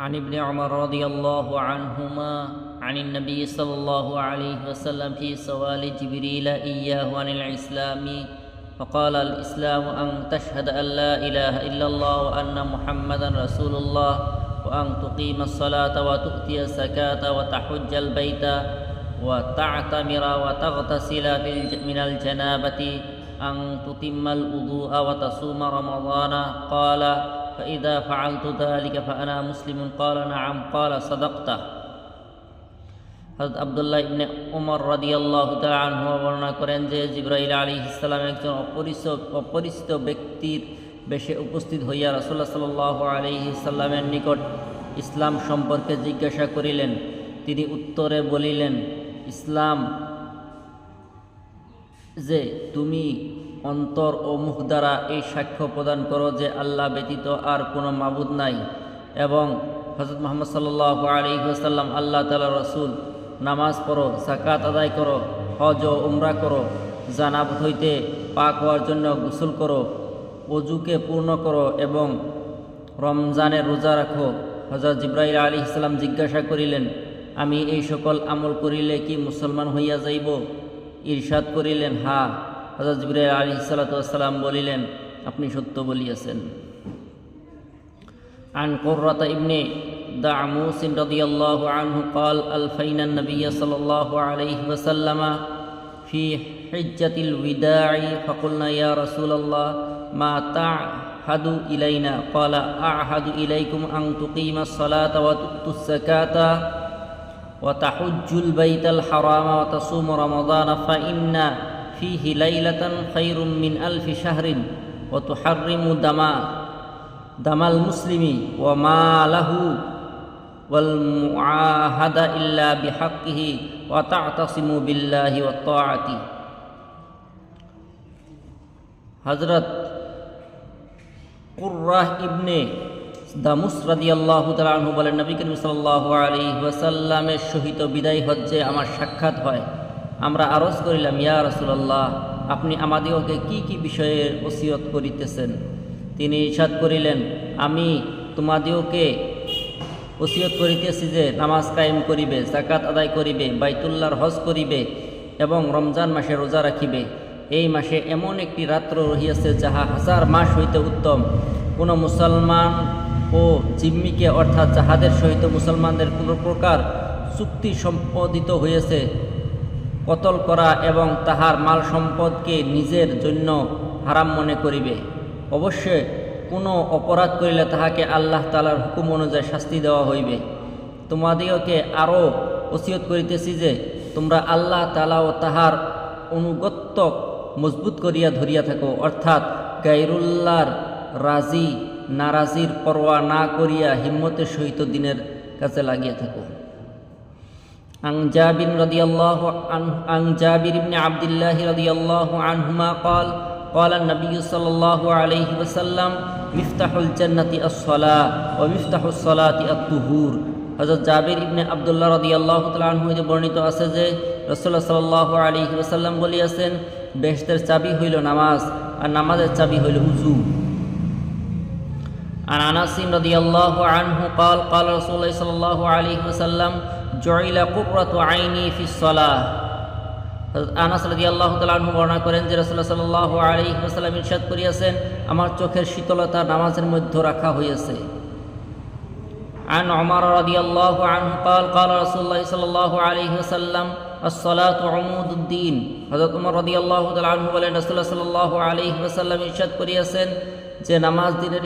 عن ابن عمر رضي الله عنهما عن النبي صلى الله عليه وسلم في سؤال جبريل إياه عن الإسلام فقال الإسلام أن تشهد أن لا إله إلا الله وأن محمدا رسول الله وأن تقيم الصلاة وتؤتي الزكاة وتحج البيت وتعتمر وتغتسل من الجنابة أن تتم الوضوء وتصوم رمضان. قال فإذا فعلت ذلك فأنا مسلم قال نعم قال صدقت হজরত আবদুল্লাহ ইবনে উমর রাদিয়াল্লাহ আনহু বর্ণনা করেন যে জিব্রাইল আলী ইসলাম একজন অপরিচিত অপরিচিত ব্যক্তির বেশে উপস্থিত হইয়া রাসুল্লাহ সাল্লাহ আলহি সাল্লামের নিকট ইসলাম সম্পর্কে জিজ্ঞাসা করিলেন তিনি উত্তরে বলিলেন ইসলাম যে তুমি অন্তর ও মুখ দ্বারা এই সাক্ষ্য প্রদান করো যে আল্লাহ ব্যতীত আর কোনো মাবুদ নাই। এবং হজরত মোহাম্মদ আলী সাল্লাম আল্লাহ তালা রসুল, নামাজ পড়ো সাকাত আদায় করো, হজ ও উমরা করো, জানাব হইতে পাক হওয়ার জন্য গোসল করো, অজুকে পূর্ণ করো এবং রমজানের রোজা রাখো। হজরত জিব্রাইল আলী ইসলাম জিজ্ঞাসা করিলেন, আমি এই সকল আমল করিলে কি মুসলমান হইয়া যাইব? ইরশাদ করিলেন হা হজরত জিব্রাইল আলী সালাতাম বলিলেন আপনি সত্য বলিয়াছেন عن قرة ابن دعموس رضي الله عنه قال ألفينا النبي صلى الله عليه وسلم في حجة الوداع فقلنا يا رسول الله ما تعهد إلينا قال أعهد إليكم أن تقيم الصلاة وتؤتوا الزكاة وتحج البيت الحرام وتصوم رمضان فإن فيه ليلة خير من ألف شهر وتحرم دما دم المسلم وما له والمعاهدة إلا بحقه وتعتصم بالله والطاعة হজরত কুর্রাহ ইবনে দামুস রাদিয়াল্লাহু তাআলা আনহু বলেন নবী করিম সাল্লাল্লাহু আলাইহি ওয়াসাল্লামের সহিত বিদায় হজ্জে আমার সাক্ষাৎ হয় আমরা আরজ করিলাম, ইয়া রাসূলুল্লাহ, আপনি আমাদিগকে কি কি বিষয়ে ওসিয়ত করিতেছেন? তিনি ইরশাদ করিলেন, আমি তোমাদিওকে ওসিয়ত করিতেছি যে নামাজ কায়েম করিবে জাকাত আদায় করিবে, বাইতুল্লাহর হজ করিবে এবং রমজান মাসে রোজা রাখিবে। এই মাসে এমন একটি রাত্র রহিয়াছে যাহা হাজার মাস হইতে উত্তম। কোনো মুসলমান ও জিম্মিকে অর্থাৎ যাহাদের সহিত মুসলমানদের কোনো প্রকার চুক্তি সম্পাদিত হয়েছে কতল করা এবং তাহার মাল সম্পদকে নিজের জন্য হারাম মনে করিবে। অবশ্যই কোনো অপরাধ করিলে তাহাকে আল্লাহ তালার হুকুম অনুযায়ী শাস্তি দেওয়া হইবে। তোমাদিওকে আরও ওসিয়ত করিতেছি যে, তোমরা আল্লাহ তালা ও তাহার অনুগত্য মজবুত করিয়া ধরিয়া থাকো, অর্থাৎ গাইরুল্লাহর রাজি, নারাজির পরোয়া না করিয়া হিম্মতের সহিত দিনের কাছে লাগিয়া থাকো। عن جابر رضي الله عنه عن جابر بن عبد الله رضي الله عنهما قال قال النبي صلى الله عليه وسلم مفتاح الجنة الصلاة ومفتاح الصلاة الطهور হজরত জাবির ইবনে আবদুল্লাহ রদি আল্লাহ তালু হইতে বর্ণিত আছে যে রসল্লাহ সাল্লাহ আলী ওসাল্লাম বলিয়াছেন বেহতের চাবি হইল নামাজ আর নামাজের চাবি হইল উজু عن انس رضي الله عنه قال قال رسول الله صلى الله عليه وسلم جعل قرة عيني في الصلاة আনাস রাদি আল্লাহ তালু বর্ণনা করেন যে রসুল্লাহ সাল্লাহ আলী ওসাল্লাম ইরশাদ করিয়াছেন আমার চোখের শীতলতা নামাজের মধ্যে রাখা হইয়াছে عن عمر رضي الله عنه قال قال رسول الله صلى الله عليه وسلم الصلاة عمود الدين হযরত উমর রাদিয়াল্লাহু তাআলা আনহু বলেন রাসূলুল্লাহ সাল্লাল্লাহু আলাইহি ওয়াসাল্লাম ইরশাদ করিয়াছেন যে নামাজ দিনের